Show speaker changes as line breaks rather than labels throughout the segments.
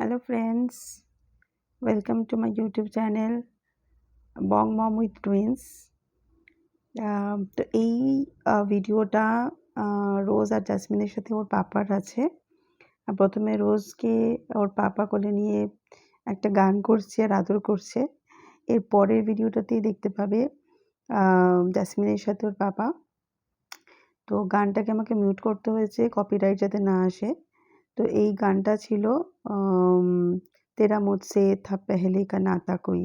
Hello friends welcome to my YouTube channel Bong mom with twins তো এই ভিডিওটা রোজ আর জাসমিনের সাথে ওর পাপার আছে। প্রথমে রোজকে ওর পাপা কোলে নিয়ে একটা গান করছে, আর আদর করছে। এর পরের ভিডিওটাতেই দেখতে পাবে জাসমিনের সাথে ওর পাপা। তো গানটাকে আমাকে মিউট করতে হয়েছে কপিরাইট যাতে না আসে। তো এই গানটা ছিল তেরা মুঝসে থা পেহলে কা নাতা কই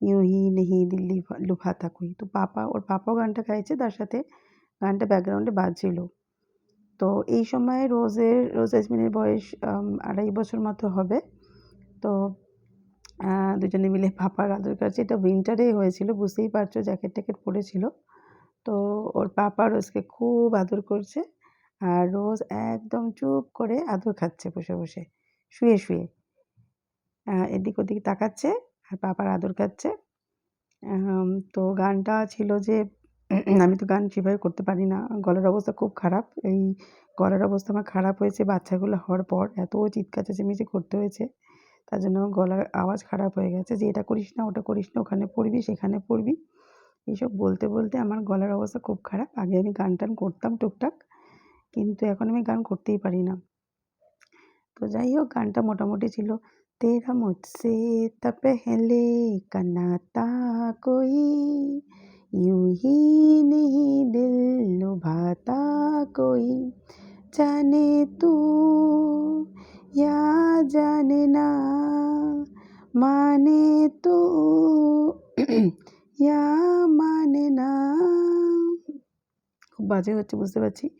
ইউঁ হি নেহি দিল্লি লুভাতা কই তো পাপা ওর পাপাও গানটা গাইছে তার সাথে গানটা ব্যাকগ্রাউন্ডে বাজছিল। তো এই সময় রোজের, রোজ আজমিনের বয়স আড়াই বছর মতো হবে। তো দুজনে মিলে পাপার আদর কাছে এটা উইন্টারে হয়েছিল, বুঝতেই পারছ জ্যাকেট ট্যাকেট পরেছিল। তো ওর পাপা রোজকে খুব আদর করছে। আর রোজ একদম চুপ করে আদর খাচ্ছে বসে বসে। শুয়ে শুয়ে। এদিক ওদিক তাকাচ্ছে আর পাপার আদর খাচ্ছে। তো গানটা ছিল যে, আমি তো গান সেভাবে করতে পারি না। গলার অবস্থা খুব খারাপ। এই গলার অবস্থা আমার খারাপ হয়েছে বাচ্চাগুলো হওয়ার পর। এত চিৎকার চেঁচেমেচি করতে হয়েছে। তার জন্য গলার আওয়াজ খারাপ হয়ে গেছে যে, এটা করিস না, ওটা করিস না, ওখানে পড়বি, সেখানে পড়বি। এইসব বলতে বলতে আমার গলার অবস্থা খুব খারাপ। আগে আমি গান টান করতাম টুকটাক। কিন্তু এখন আমি গান করতেই পারি না। তো যাই হোক, গানটা মোটামুটি ছিল, তেরা মুসে তা কই? ইউহি নেহি দিল লুভাতা কই? জানে তু, ইয়া জানে না মানে তু, ইয়া মানে না। খুব বাজে হচ্ছে, বুঝতে পারছি?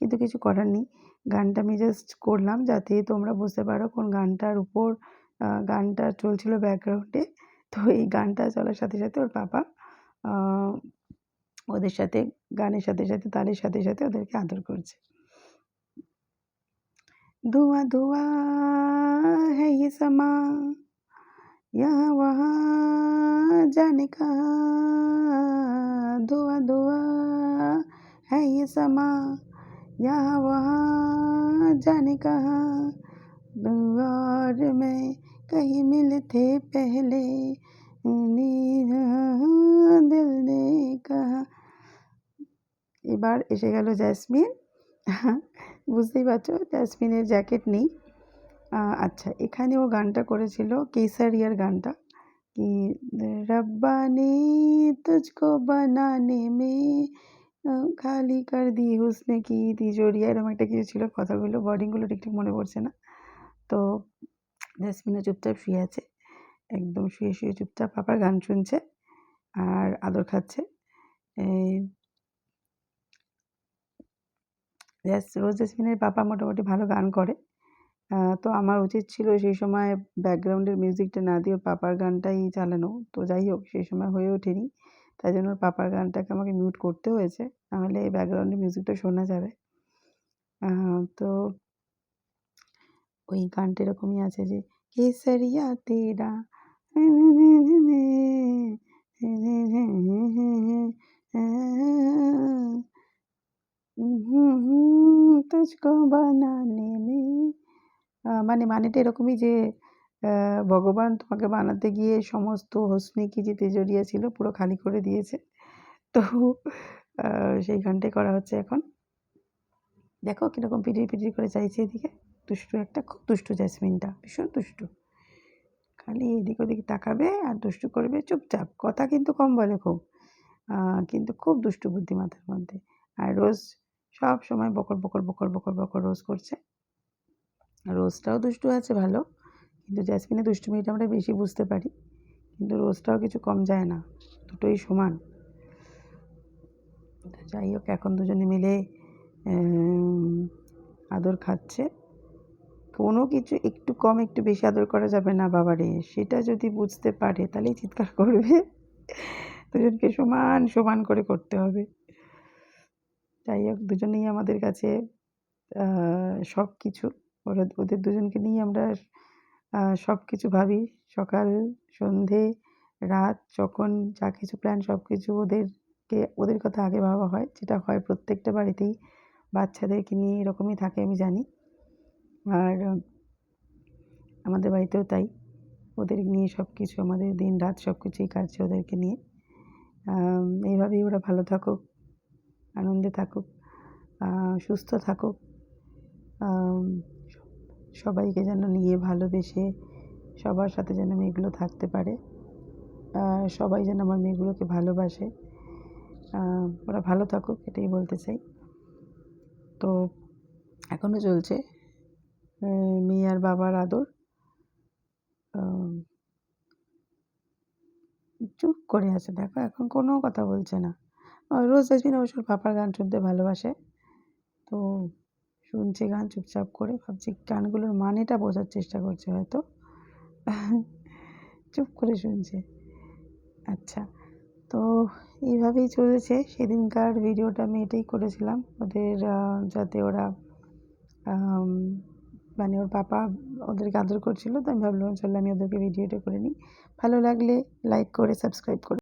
কিন্তু কিছু করার নেই গানটা আমি জাস্ট করলাম যাতে তোমরা বুঝতে পারো কোন গানটার উপর গানটা চলছিল ব্যাকগ্রাউন্ডে তো এই গানটা চলার সাথে সাথে ওর পাপা ওদের সাথে গানের সাথে সাথে তালের সাথে সাথে ওদেরকে আদর করছে ধোঁয়া ধোঁয়া হ্যাঁ ये समा यहाँ वहाँ जाने कहाँ धुआं धुआं है ये समा यहाँ वहाँ जाने कहाँ और मैं कहीं मिलते पहले दिल ने कहा এবার এসে গেল জ্যাসমিন বুঝতেই পারছো জ্যাসমিনের জ্যাকেট নেই আচ্ছা এখানে ও গানটা করেছিল কেসারিয়ার গানটা কি রব্বা ने तुझको बनाने में খালি কার দি হুসনে কি তিজোরিয়া এরকম একটা কিছু ছিল কথাগুলো বডিংগুলো ঠিকঠাক মনে পড়ছে না। তো জাসমিনও চুপচাপ শুয়ে আছে, একদম শুয়ে শুয়ে চুপচাপ পাপার গান শুনছে আর আদর খাচ্ছে। রোজ জাসমিনের পাপা মোটামুটি ভালো গান করে। তো আমার উচিত ছিল সেই সময় ব্যাকগ্রাউন্ডের মিউজিকটা না দিয়ে পাপার গানটাই চালানো। তো যাই হোক, সেই সময় হয়ে ওঠেনি। তাই জন্য ওর পাপার গানটাকে আমাকে মিউট করতে হয়েছে নাহলে এই ব্যাকগ্রাউন্ডে মিউজিকটা শোনা যাবে তো ওই গানটা এরকমই আছে যে কেসরিয়া তেরা তুঝকো বানানে মানে মানেটা এরকমই যে ভগবান তোমাকে বানাতে গিয়ে সমস্ত হসনি কি যে তেজরিয়া ছিল পুরো খালি করে দিয়েছে। তো সেই গানটাই করা হচ্ছে এখন। দেখো কীরকম পিটির পিটির করে চাইছে এদিকে। দুষ্টু একটা, খুব দুষ্টু জ্যাসমিনটা ভীষণ দুষ্টু। খালি এদিক ওদিক তাকাবে আর দুষ্টু করবে চুপচাপ। কথা কিন্তু কম বলে খুব কিন্তু খুব দুষ্টু বুদ্ধি মাথার মধ্যে। আর রোজ সব সময় বকর বকর বকর বকর বকর রোজ করছে। রোজটাও দুষ্টু আছে, ভালো। কিন্তু জ্যাসমিনের দুষ্টুমিটা আমরা বেশি বুঝতে পারি। কিন্তু রোজটাও কিছু কম যায় না, দুটোই সমান। যাই হোক, এখন দুজনে মিলে আদর খাচ্ছে। কোনো কিছু একটু কম, একটু বেশি আদর করা যাবে না, বাবারে। সেটা যদি বুঝতে পারে, তাহলেই চিৎকার করবে। দুজনকে সমান সমান করে করতে হবে। যাই হোক, দুজনেই আমাদের কাছে সব কিছু ওরা, ওদের দুজনকে নিয়ে আমরা সব কিছু ভাবি। সকাল, সন্ধে, রাত, যখন যা কিছু প্ল্যান সব কিছু ওদেরকে, ওদের কথা আগে ভাবা হয়, যেটা হয় প্রত্যেকটা বাড়িতেই বাচ্চাদেরকে নিয়ে এরকমই থাকে আমি জানি। আর, আমাদের বাড়িতেও তাই। ওদের নিয়ে সব কিছু আমাদের দিন রাত সব কিছুই কাটছে ওদেরকে নিয়ে। এইভাবেই ওরা ভালো থাকুক, আনন্দে থাকুক সুস্থ থাকুক। সবাইকে যেন নিয়ে ভালোবেসে সবার সাথে যেন মেয়েগুলো থাকতে পারে। সবাই যেন আমার মেয়েগুলোকে ভালোবাসে। ওরা ভালো থাকুক, এটাই বলতে চাই। তো এখনও চলছে মেয়ে আর বাবার আদর। চুপ করে আছে, দেখো এখন কোনো কথা বলছে না। রোজ জাসমিন অবশ্য পাপার গান শুনতে ভালোবাসে। তো শুনছে গান চুপচাপ করে, ভাবছি গানগুলোর মানেটা বোঝার চেষ্টা করছে হয়তো। চুপ করে শুনছে। আচ্ছা তো এইভাবেই চলেছে। সেদিনকার ভিডিওটা আমি এটাই করেছিলাম। ওদের যাতে ওরা মানে ওর পাপা ওদেরকে আদর করছিল, তো আমি ভাবলাম, চলো আমি ওদেরকে ভিডিওটা করে নিই। ভালো লাগলে লাইক করে সাবস্ক্রাইব করে